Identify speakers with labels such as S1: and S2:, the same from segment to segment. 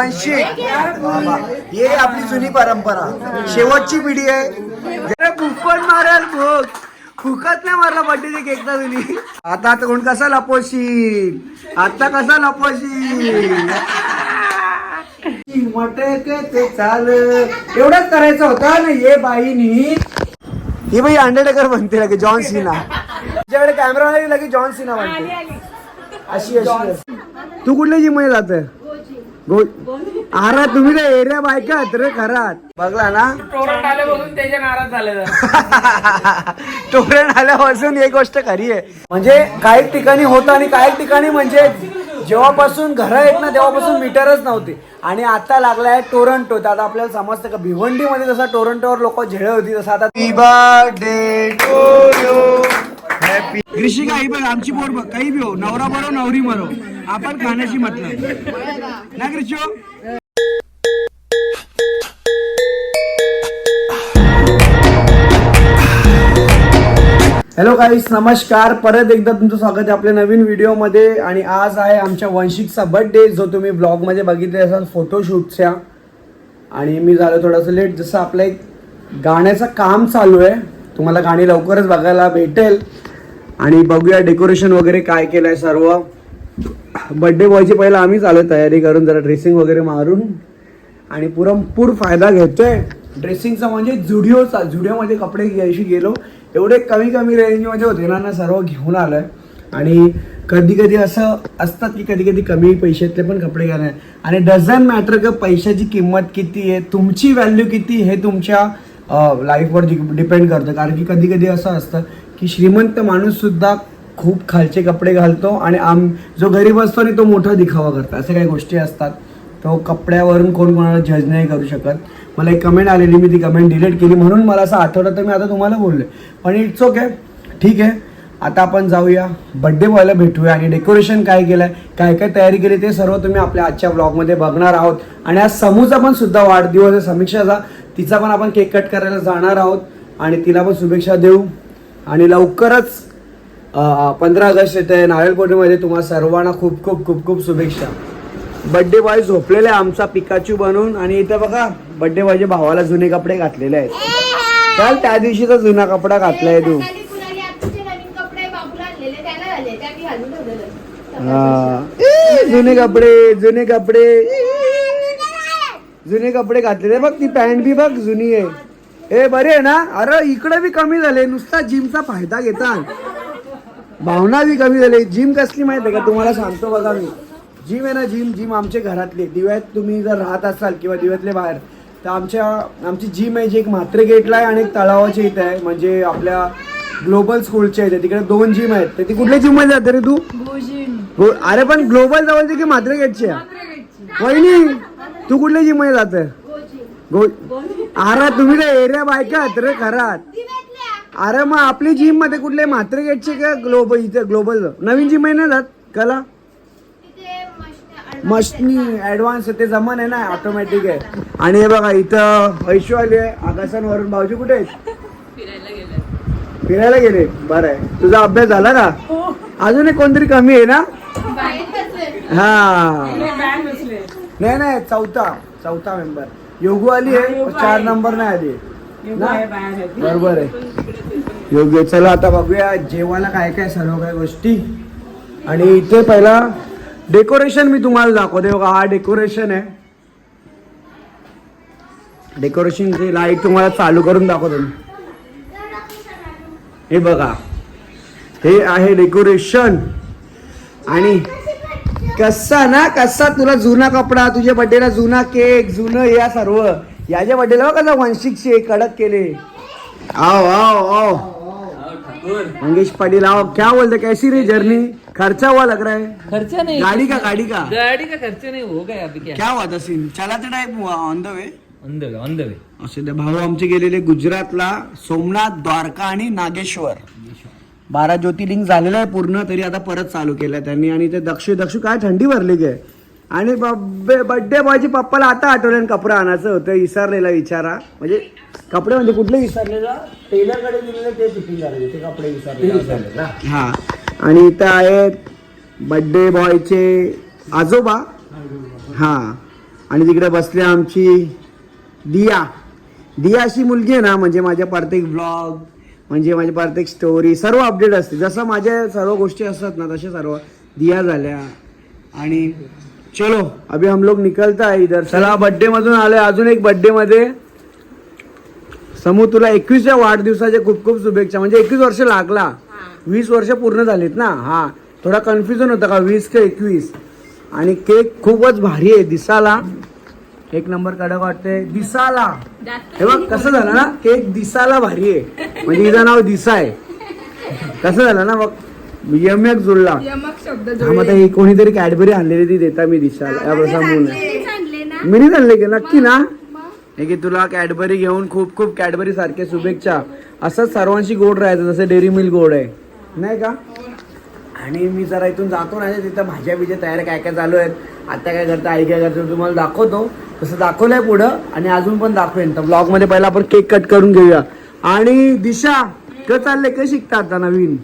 S1: हे आपली जुनी परंपरा. शेवटची पिढी आहे. फुकट मारेल भूक फुकट नाही मारला बर्थडे केक एकदा तुम्ही आता आता कोण कसा लपोशील आता कसा लपोशील मटक ते चाल. एवढंच करायचं होतं ना ये बाईनी? ही बाई अंडरटेकर बनते लगे जॉन सिना तुझ्याकडे कॅमेरा नाही लगे जॉन सिना बनते. अशी अशी. तू कुठल्या जिममध्ये जात अरे तुम्ही काय एरिया बायका रे खरात बघला ना.
S2: आले बघून त्याच्या नाराज झाले
S1: तोरण आल्यापासून एक गोष्ट खरी आहे. म्हणजे काही ठिकाणी होतं आणि काही ठिकाणी म्हणजे जेव्हापासून घरं आहेत ना तेव्हापासून मीटरच नव्हते. आणि आता लागलाय टोरंटो. तर आता आपल्याला समजतं का भिवंडीमध्ये जसा टोरंटोवर लोक झेळ होती तसं आता ग्रीशिका ही बघ आमची पोर बघ काही बी हो नवरा मरो नवरी मरो. आपण खाण्याची मतलब ना ग्रीशो हॅलो गाईस नमस्कार. परत एकदा तुमचं स्वागत आहे आपल्या नवीन व्हिडिओमध्ये. आणि आज आहे आमच्या वंशिकचा बर्थडे जो तुम्ही ब्लॉगमध्ये बघितले असाल फोटोशूटच्या आणि मी झालो थोडंसं लेट जसं आपलं एक गाण्याचं काम चालू आहे. तुम्हाला गाणी लवकरच बघायला भेटेल. आणि बघूया डेकोरेशन वगैरे काय केलंय सर्व. बड्डे बॉयची पहिला आम्हीच आलो तयारी करून जरा ड्रेसिंग वगैरे मारून. आणि पुरमपूर फायदा घेतोय. ड्रेसिंगचा म्हणजे झुडिओचा झुडिओमध्ये कपडे घ्यायशी गेलो. एवढे कमी कमी रेंजमध्ये होते ना सर्व घेऊन आलोय. आणि कधी कधी असं असतात की कधी कधी कमी पैशातले पण कपडे घ्यायला आणि डझन मॅटर का पैशाची किंमत किती आहे तुमची व्हॅल्यू किती हे तुमच्या लाईफवर डिपेंड करतं. कारण की कधी कधी असं असतं की श्रीमंत माणूससुद्धा खूप खालचे कपडे घालतो आणि आम जो गरीब असतो आणि तो मोठा दिखावा करतो. असे काही गोष्टी असतात. तो कपड्यावरून कोण कोणाला जज नाही करू शकत. मला एक कमेंट आलेली मी ती कमेंट डिलीट केली म्हणून मला असं आठवलं तर मी आता तुम्हाला बोलले पण इट्स ओके ठीक आहे. आता आपण जाऊया. बड्डे बॉयला भेटूया आणि डेकोरेशन काय केलं आहे काय काय तयारी केली ते सर्व तुम्ही आपल्या आजच्या ब्लॉगमध्ये बघणार आहोत. आणि आज समूचा पण सुद्धा वाढदिवस आहे. समीक्षाचा तिचा पण आपण केक कट करायला जाणार आहोत. आणि तिला पण शुभेच्छा देऊ. आणि लवकरच पंधरा ऑगस्ट येते. नारळ पौर्णिमेमध्ये तुम्हाला सर्वांना खूप खूप खूप खूप शुभेच्छा. बड्डे बॉय झोपलेला आहे आमचा पिकाचू बनून. आणि इथं बघा बड्डे बॉयच्या भावाला जुने कपडे घातलेले आहेत. काल त्या दिवशीचा जुना कपडा घातलाय तू. हा. जुने कपडे जुने कपडे. जुने कपडे घातलेले. बघ ती पॅन्ट बी बघ जुनी आहे. ए बरे ना? अरे इकडे बी कमी झाले. नुसता जिमचा फायदा घेतात भावना बी कमी झाली. जिम कसली माहिती आहे का? तुम्हाला सांगतो बघा मी. जिम आहे ना जिम जिम आमच्या घरातली. दिव्यात तुम्ही जर राहत असाल किंवा दिव्यातले बाहेर तर आमच्या आमची जिम आहे जी एक म्हात्रे गेटला आहे आणि एक तळावाच्या इथे आहे. म्हणजे आपल्या ग्लोबल स्कूलच्या इथे. तिकडे दोन जिम आहेत. तर ती कुठल्या जिममध्ये जाते रे तू? हो, अरे पण ग्लोबल जवळची की म्हात्रे गेटची आहे? वहिनी तू कुठल्या जिममध्ये जाते? अरे तुम्ही तर एरिया बायका आहात रे खरात अरे मग आपली जिममध्ये कुठले म्हात्रे गेटचे का ग्लोबल इथे ग्लोबल नवीन जिम आहे ना जात कला?
S3: मशनी-
S1: मशनी ऍडव्हान्स ते जमान आहे ना ऑटोमॅटिक आहे. आणि हे बघा इथं ऐशू आली आहे आकाशांवरून भाऊजी कुठे आहेत? फिरायला गेले. बरं आहे. तुझा अभ्यास झाला का? अजून एक कोणतरी कमी आहे ना. हा. नाही नाही चौथा चौथा मेंबर योगू आली आहे? पण चार नंबर नाही आली? बरोबर आहे. योग्य चला आता बघूया जेवायला काय काय सर्व काय गोष्टी. आणि इथे पहिला डेकोरेशन मी तुम्हाला दाखवते. बघा हा डेकोरेशन आहे. डेकोरेशनची लाइट तुम्हाला चालू करून दाखवतो मी. हे बघा. हे आहे डेकोरेशन आणि कसा ना कसा तुला जुना कपडा तुझ्या बर्थडेला जुना केक जुनं या सर्व. याच्या बर्थडेला कसा वंशिकचे कडक केले. आओ आओ आओ. मंगेश पाटील आओ. क्या बोलते कैसी रही जर्नी खर्चा हुआ लग रहा है.
S2: खर्चा नहीं
S1: गाड़ी का गाड़ी का?
S2: गाड़ी का खर्चा नहीं हो गया अभी क्या?
S1: क्या हुआ था सीन चलाते type on the way
S2: on the way on the way
S1: असे भाऊ आमचे गेलेले गुजरातला सोमनाथ द्वारका आणि नागेश्वर. बारा ज्योतिर्लिंग झालेलं आहे पूर्ण तरी आता परत चालू केलंय त्यांनी. आणि ते दक्षु दक्षु काय थंडी भरली गे. आणि बड्डे बॉयची पप्पाला आता आठवलं कपडे आणायचं होतं विसरलेला विचारा. म्हणजे कपडे म्हणजे कुठले विसरलेला? टेलरकडे दिलेले ते फिटिंग झाले ते कपडे विसरले हा. आणि इथं आहेत बड्डे बॉयचे आजोबा. हा. आणि तिकडे बसली आमची दिया. दिया अशी मुलगी आहे ना म्हणजे माझ्या प्रत्येक ब्लॉग म्हणजे माझी प्रत्येक स्टोरी सर्व अपडेट असते. जसं माझ्या सर्व गोष्टी असतात ना तशा सर्व दिया झाल्या. आणि चलो अभी हम लोग निकलता है इधर चला बर्थडे मधून आलोय. अजून एक बर्थडे मध्ये. समू तुला एकवीसच्या वाढदिवसाच्या खूप खूप शुभेच्छा. म्हणजे एकवीस वर्ष लागला. वीस वर्ष पूर्ण झालीत ना? हा. थोडा कन्फ्युजन होता का? वीस का एकवीस? आणि केक खूपच भारी आहे दिसाला एक नंबर कडक वाटते दिसाला. हे बघ कसं झालं ना केक दिसाला भारी आहे. म्हणजे हिचं नाव दिसा आहे. कसं झालं ना बघ यम एक जुळला.
S3: यमक शब्द
S1: हा मग आता हे कोणीतरी कॅडबरी आणलेली ती देता मी दिसाला. या
S3: ना.
S1: मी नाही आणले की नक्की ना? हे की तुला कॅडबरी घेऊन खूप खूप कॅडबरी सारखे शुभेच्छा. असंच सर्वांशी गोड राहायचं जसं डेअरी मिल्क गोड आहे. नाही का? आणि मी जरा इथून जातो ना तिथं भाज्या बिज्या तयार काय काय चालू आहेत आता काय करता आई काय करतो तुम्हाला दाखवतो. तसं दाखवलंय पुढं आणि अजून पण दाखवेन. तर ब्लॉगमध्ये पहिला आपण केक कट करून घेऊया. आणि दिशा क चाललंय का शिकता आता नवीन?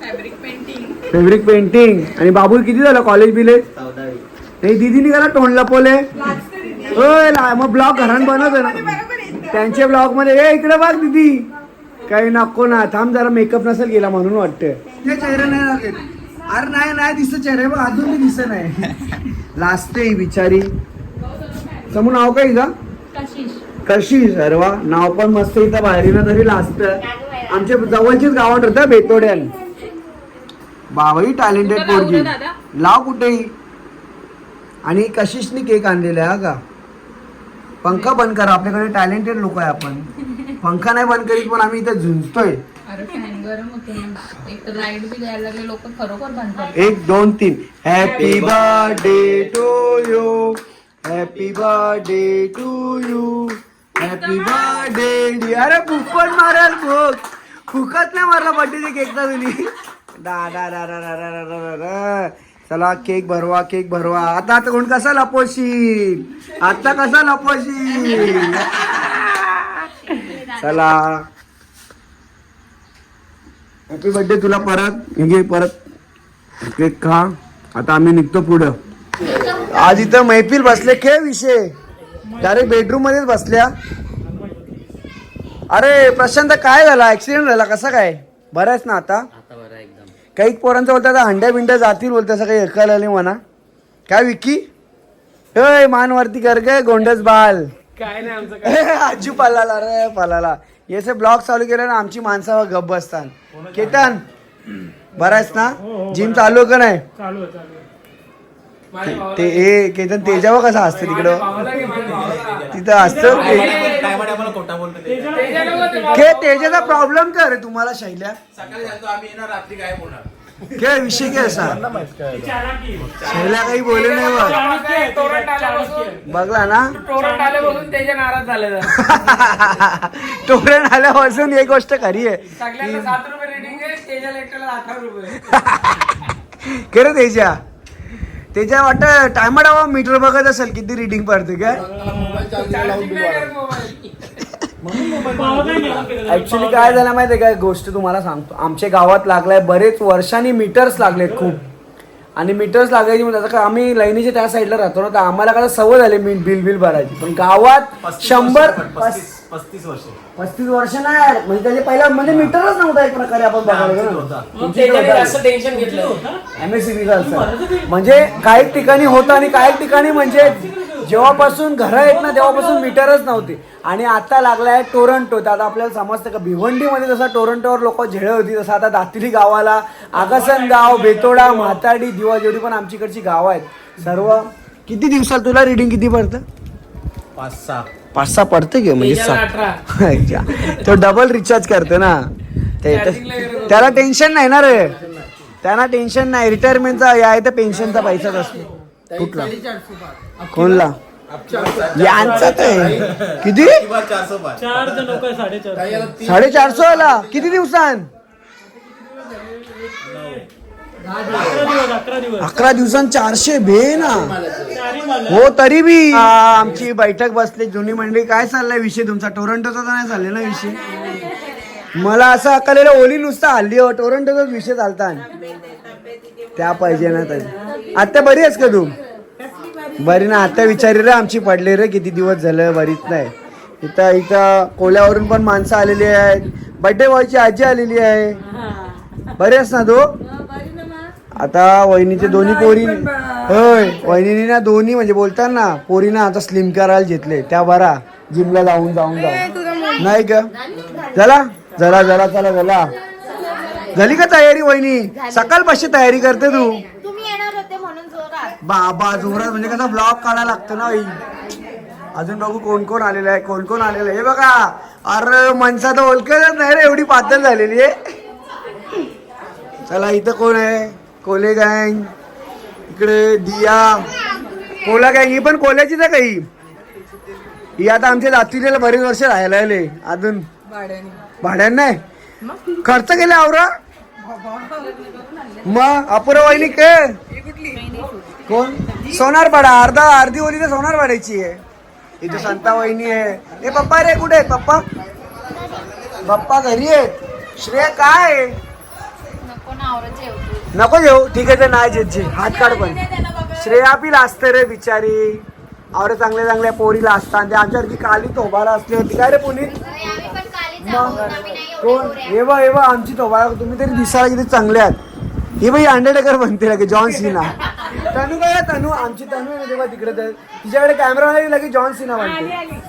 S3: फॅब्रिक पेंटिंग
S1: फेब्रिक पेंटिंग आणि बाबू किती झालं कॉलेज बिले? नाही दिदीने गेला तोंड लपवले होय ला- मग ब्लॉग घरात बनवतो ना. त्यांच्या ब्लॉगमध्ये ए इकडे बघ दीदी. काही नको ना थांब जरा मेकअप नसेल गेला म्हणून वाटतं ते चेहरा नाही लागेल अरे नाही नाही दिसत चेहरा बघ अजून मी दिसत नाही. लास्ट ही बिचारी. समोर नाव काय का कशी सर्वा नाव पण मस्त इथं बाहेरीनं तरी लास्ट आमच्या जवळचीच गावात होतं बेतोड्यान बाबाही टॅलेंटेड पोरगी. लाव कुठेही. आणि कशिशनी केक आणलेला आहे हा का? पंखा बंद करा आपल्याकडे टॅलेंटेड लोक आहे आपण. पंखा नाही बंद करीत पण आम्ही इथे झुंजतोय.
S4: अरे फॅन गरम होते ना एक तर लाइट बी द्यायला लागले लोक खरोखर बांधतात
S1: एक दोन तीन. Happy birthday to you happy birthday to you happy birthday अरे फुकट माराल फुक. फुकट नाही मारला बर्थडे केकचा तुम्ही. डा डा डा डा डा डा डा डा डा डा. चला केक भरवा केक भरवा. आता आता कोण कसा लपवशील? आता कसा लपवशील? चला. हॅपी बर्थडे तुला परत. हे घे परत. केक खा. आता आम्ही निघतो पुढं. आज इथं मैफिल बसले. के विषय. डायरेक्ट बेडरूम मध्येच बसल्या. अरे प्रशांत काय झाला? ऍक्सिडेंट झाला. कसा काय? बरंच ना आता?
S2: बरं
S1: काही पोरांचं बोलतात आता हंड्या बिंड्या जातील बोलतात. काही ऐकायला म्हणा. काय विकी? होय मान वरती कर गे गोंडस बाल.
S2: काय नाही आमचं
S1: आजू पालाला रे पालाला. याचे ब्लॉग चालू केले ना आमची माणसावर गप बसतात. केतन बरायस ना? जिम चालू का नाही?
S2: चालू चालू
S1: ते ए केतन तेजावर कसं असतं तिकडं. तिथं असतं ते- के तेजाचा प्रॉब्लेम काय रे तुम्हाला शैल्या. काय विषय काय असा शैल्या काही बोलले नाही बघ. बघला ना?
S2: त्याच्या नाराज झाले
S1: टोरण आल्यापासून एक गोष्ट खरी आहे.
S2: सगळ्यांना सात रुपये रेटिंग आहे त्याच्या लेक्टरला अठरा रुपये.
S1: खरं तेजा. त्याच्या वाटत टायमा मीटर बघत असेल किती रिडिंग पडते काय?
S2: चार्जिंग नाही करत मोबाईल.
S1: ऍक्च्युली काय झालं माहितीये काय गोष्ट तुम्हाला सांगतो. आमच्या गावात लागलाय बरेच वर्षांनी मीटर्स लागलेत खूप. आणि मीटर्स लागायची म्हणजे आता का आम्ही लाईनीच्या त्या साईडला राहतो ना तर आम्हाला काय सवय झाली मी बिल बिल भरायची. पण गावात शंभर
S5: पस्तीस वर्ष.
S1: पस्तीस वर्ष नाही. म्हणजे त्याचे पहिला म्हणजे मीटरच नव्हता एक प्रकारे आपण बघायला गेलो.
S2: टेन्शन घेतलं.
S1: असं. म्हणजे काही ठिकाणी होतं आणि काही ठिकाणी म्हणजे जेव्हापासून घरं आहेत ना तेव्हापासून मीटरच नव्हते. आणि आता लागलाय टोरंटो. तर आता आपल्याला समजतं का भिवंडीमध्ये जसं टोरंटोवर लोक झेळ होती तसं आता दातिली गावाला आगासन गाव बेतोडा म्हाताडी दिवा जेवढी पण आमच्याकडची गाव आहेत. सर्व किती दिवसाला तुला रिडिंग किती पडतं?
S5: पाच सहा.
S1: पाच सहा पडते की म्हणजे
S2: अठरा.
S1: अच्छा. तो डबल रिचार्ज करतो ना. ते त्याला टेन्शन नाही ना रे. त्यांना टेन्शन नाही. रिटायरमेंटचा आहे तर पेन्शनचा पैसाच असतो. कुठला? कोणला? यांचा ते किती? साडेचारशो. आला किती दिवसांत अकरा दिवसांत चारशे भे ना. हो तरी बी. आमची बैठक बसली जुनी मंडळी. काय चाललाय विषय तुमचा? टोरंटोचा तर नाही चालले ना विषय. मला असं अकलेलं ओली नुसतं हल्ली हो टोरंटोचाच विषय चालता. त्या पाहिजे ना तरी. आता बरी आहेस का तू? बरी ना आता विचारी रे आमची पडली रे किती दिवस झालं बरीच नाही. इथं इथं कोल्यावरून पण माणसं आलेली आहेत. बड्डे बॉयची आजी आलेली आहे. बरी आहेस ना तू? आता वहिनीचे दोन्ही पोरी होय वहिनीने ना दोन्ही म्हणजे बोलतात ना पोरीना आता स्लिम करायला घेतले त्या बरा जिमला जाऊन जाऊन जाऊन नाही का चला जरा जरा चला चला झाली का तयारी वहिनी? सकाळपाशी तयारी करते तू.
S3: तुम्ही येणार होते म्हणून जोरात.
S1: बाबा जोरात म्हणजे कसा ब्लॉग काढायला लागतो ना बाई अजून बघू कोण कोण आलेलं आहे कोण कोण आलेलं आहे. हे बघा. अरे मनसा तर ओळखतच नाही रे एवढी पातळ झालेली आहे. चला इथं कोण आहे? कोले गँग इकडे दिया. कोला गँग ही पण कोल्याचीच आहे काही? ही आता आमच्या जातीला बरेच वर्ष राहायला आले. अजून भाड्यानं. नाही. खर्च केला आवरा. मग अपुरा वहिनी काय कोण? सोनारपाडा. अर्धा अर्धी ओली तर सोनारपाड्याची आहे. इथे संता वहिनी आहे. ए पप्पा रे कुठे आहेत पप्पा? पप्पा घरी आहेत. श्रेय काय?
S3: नको
S1: येऊ ठीक आहे ते नाही जेचे हात काढ पण. श्रेया बी लाजते रे बिचारी. आवरे चांगल्या चांगल्या पोरीला असतात ते आमच्यासारखी काली तोबाला असली होती काय रे पुनीत? मग कोण. हे हे बघ आमची तोबाला तुम्ही तरी दिसायला किती चांगले आहात. ही बाई अंडरटेकर बनते लगे जॉन सिना तनू काय तनू? आमची तनू आहे ना तेव्हा तिकडे तर. तिच्याकडे कॅमेरा नाही लगे जॉन सिना बनते.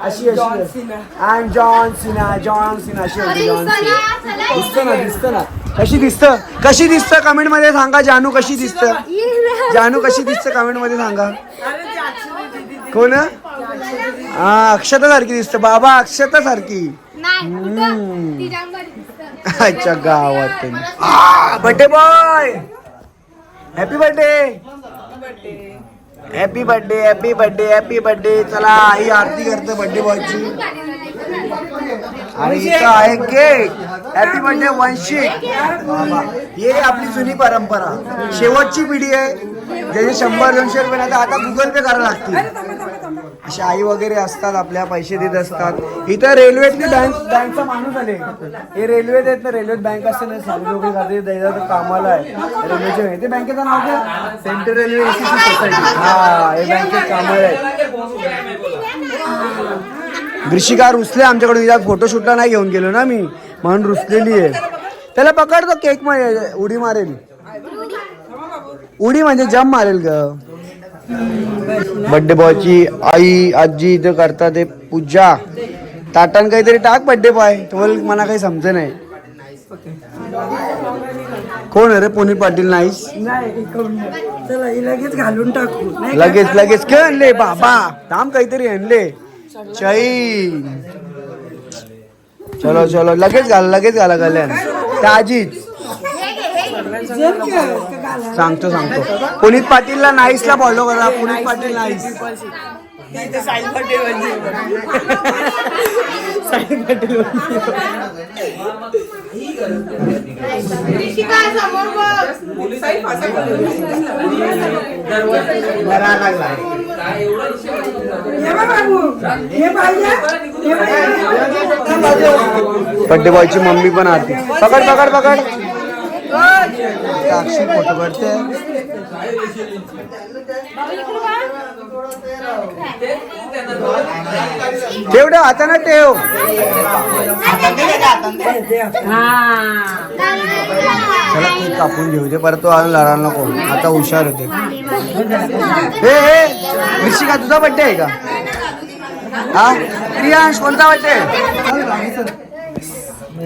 S1: अशी अशी. And John Cena John Cena अशी
S3: अरे
S1: होती जॉन सिना. दिसतं ना दिसतं ना. कशी दिसतं? कशी दिसतं? कमेंटमध्ये सांगा जानू कशी दिसतं? जानू कशी दिसतं? कमेंटमध्ये सांगा कोण? हा अक्षता सारखी दिसतं. बाबा अक्षता सारखी. अच्छा गावात birthday boy happy birthday happy birthday happy birthday happy birthday चला आई आरती करते बर्थडे बॉयची आणि इथं आहे केक. Happy birthday वंशिक. हे आपली जुनी परंपरा. शेवटची पिढी आहे. ज्याचे शंभर दोनशे रुपये नाही तर आता गुगल पे करायला लागतील. असे आई वगैरे असतात आपल्या पैसे देत असतात. इथं रेल्वेतली बँक बँकचा माणूस आले. हे रेल्वेत आहेत ना रेल्वेत बँक असते ना सर्व लोक खाते त्याच्या कामाला आहे. रेल्वेचे ते बँकेचं नाव काय? सेंट्रल रेल्वे सोसायटी हा हे बँकेत कामाला आहे ग्रीशिका रुसले आमच्याकडून हिला फोटोशूटला नाही घेऊन गेलो ना मी. म्हणून रुसलेली आहे. त्याला पकडतो केकमध्ये उडी मारेल. उडी म्हणजे जम मारेल ग. बर्थडे बॉयची आई आजी इथं करतात ते पूजा. ताटान काहीतरी टाक बर्थडे बॉय तुम्हाला मला काही समज नाही. कोण आहे रे? पुनीत पाटील
S2: ही लगेच घालून टाकू.
S1: लगेच लगेच. आणले बाबा. थांब काहीतरी आणले. चैन चलो. चलो लगेच घाल लगेच घाला गल्यान. त्या आजीच सांगतो सांगतो. पुनीत पाटीलला नाईसला फॉलो करा. पुनीत पाटील नाईस.
S2: इथे
S1: बड्डे बॉयची मम्मी पण आली. पकड पकड पकड. साक्षी फोटो काढते तेवढं आता ना ठेव. चला केक कापून घेऊ दे. परत तो अजून लढायला नको. आता हुशार होते. हे हे तुझा बड्डे आहे का? हा? प्रियांश कोणता birthday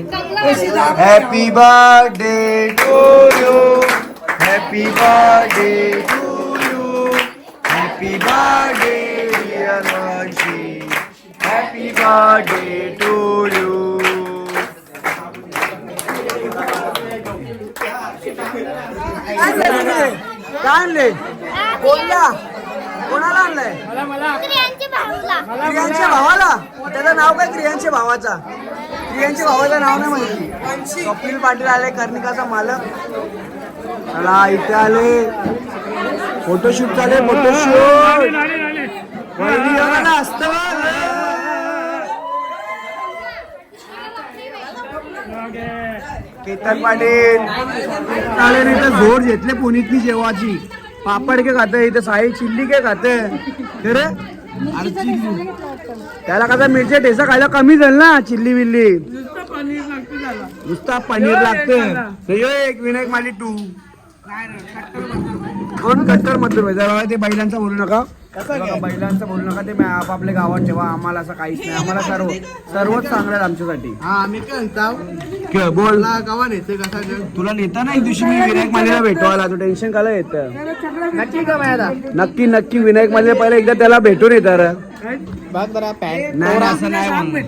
S1: happy birthday to you happy birthday to you happy birthday dear Vanshi happy birthday to you काय आणले कोणला कोणाला आणलंय क्रियांच्या भावाला. त्याचं नाव काय? क्रियांच्या भावाचा. क्रियांच्या भावाचं नाव नाही माहिती. कपिल पाटील आले कर्णिकाचा मालक. चला इथे आले. फोटोशूट चाले फोटोशूट असत केतन पाटील. आले नाही तर घेतले पुणीतली जेवाची. पापड के खाते इथे साई चिल्ली के खाते. खरं? त्याला कसा मिरच्या ठेसा खायला कमी झालं ना चिल्ली बिल्ली. नुसता पनीर लागते एक विनायक माली टू. कोण कट्टर? जरा ते बैलांचं बोलू नका. बैलांचं बोलू नका ते आपापल्या गावात ठेवा आम्हाला असं काहीच नाही. आम्हाला सर्व सर्वच चांगलं आहे आमच्यासाठी.
S6: हा आम्ही काय म्हणतो
S1: के- बोल.
S6: मला गावात येते कसा
S1: तुला नेता ना एक दिवशी मी विनायक मालीला भेटवायला. तू टेन्शन काला येत?
S6: नक्की का माझ्या
S1: नक्की नक्की. विनायक मालीला पहिले एकदा त्याला भेटून येतं नाही नाही, असं नाही.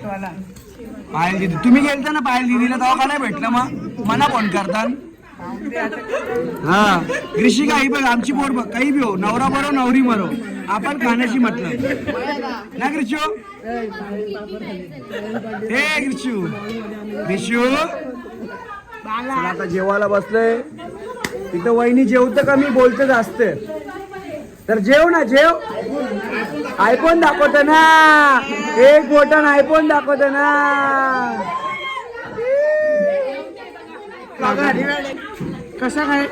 S1: पायल दिदी. तुम्ही गेलता ना पायल दिदीला? तेव्हा का नाही भेटलं मग. मला फोन करता. हा. ऋषी काही बघ आमची पोट बघ. काही बी हो. नवरा बरो नवरी मरो. आपण खाण्याची म्हटलं. ना ग्रिशू? हे ग्रिशू. ग्रिशू? आता जेवायला बसलोय तिथं वहिनी जेवतं कमी बोलतं जास्त तर जेव ना जेव. आयफोन दाखवत ना. एक बोटन आयफोन दाखवत ना.
S6: कसा काय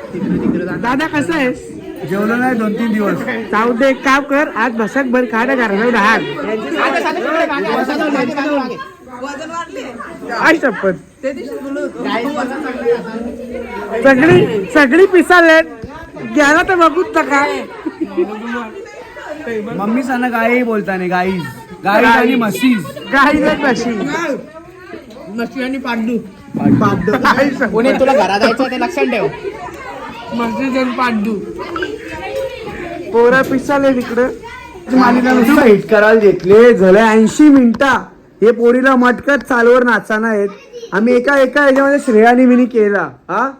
S6: दादा कसा आहेस?
S1: जेवलो नाही दोन तीन दिवस.
S6: जाऊ दे एक काम कर आज भसक भर खा ना घराजवळ हात आई शपथ. सगळी सगळी पिसाले गेला तर बघूच नका.
S1: मम्मी सांगा गाई बोलता नाही गाईज गाईज आणि म्हशीज.
S6: काही नाही कशी
S2: मशी आणि पांडू.
S6: कोणी तुला घरा जायचं ते लक्षात ठेव.
S2: आणि पांडू.
S6: पोरा पिसाले तिकडं.
S1: मालिका भेट करायला घेतले झालं ऐंशी मिनिटा. हे पोरीला मटकत चालवर नाचाना आहेत. आम्ही एका एका ह्याच्यामध्ये श्रेयाने मिनी केला हा.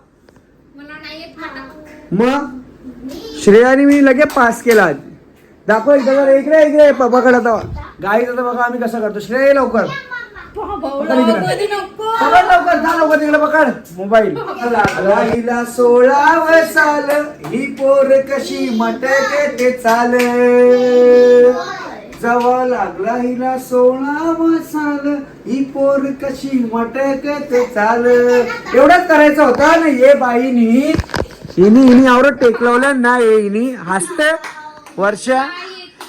S1: मग? श्रेयाने मी लगे पास केला. दाखव एकदा जरा इकडे इकडे पप्पाकडे आता. गाईच आता बघा आम्ही कसं करतो. श्रेय लवकर. पकड लवकर जा लवकर तिकडे पकड. मोबाईल. राहिला सोळाव साल ही पोर कशी मटके ते चाल. जवळ लागला हिला सोळाव साल ही पोर कशी मटके ते चाल. एवढंच करायचं होतं ना ये बाईनी. हिनी हिनी आवडत टेकलवलं ना ये हिनी हसते वर्षा.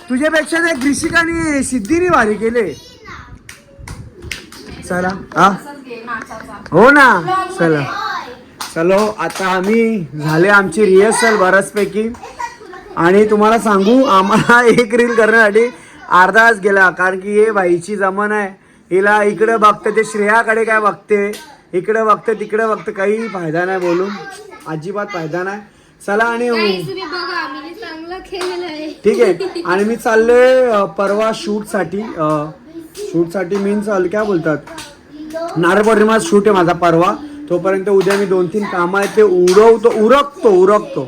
S1: तुझ्यापेक्षा त्या ग्रिशिकाने सिद्धीने भारी केले. चला. हा? हो ना. चला. चलो आता आम्ही झाले आमची रिहर्सल बऱ्याचपैकी. आणि तुम्हाला सांगू आम्हाला एक रील करण्यासाठी अर्धा तास गेला कारण की हे बाईची जमन आहे. हिला इकडं बघते ते श्रेयाकडे काय बघते? इकडं बघते तिकडं बघते काही फायदा नाही बोलून. अजिबात फायदा नाही. चला आणि
S3: Guys, तुम्ही बघा मी चांगलं खेळलेलं आहे.
S1: ठीक आहे. आणि मी चाललोय परवा शूटसाठी शूटसाठी मीन्स काय बोलतात? नारळ पौर्णिमा शूट आहे माझा परवा. तोपर्यंत उद्या मी दोन तीन कामं आहेत ते उडवतो उरकतो उरकतो.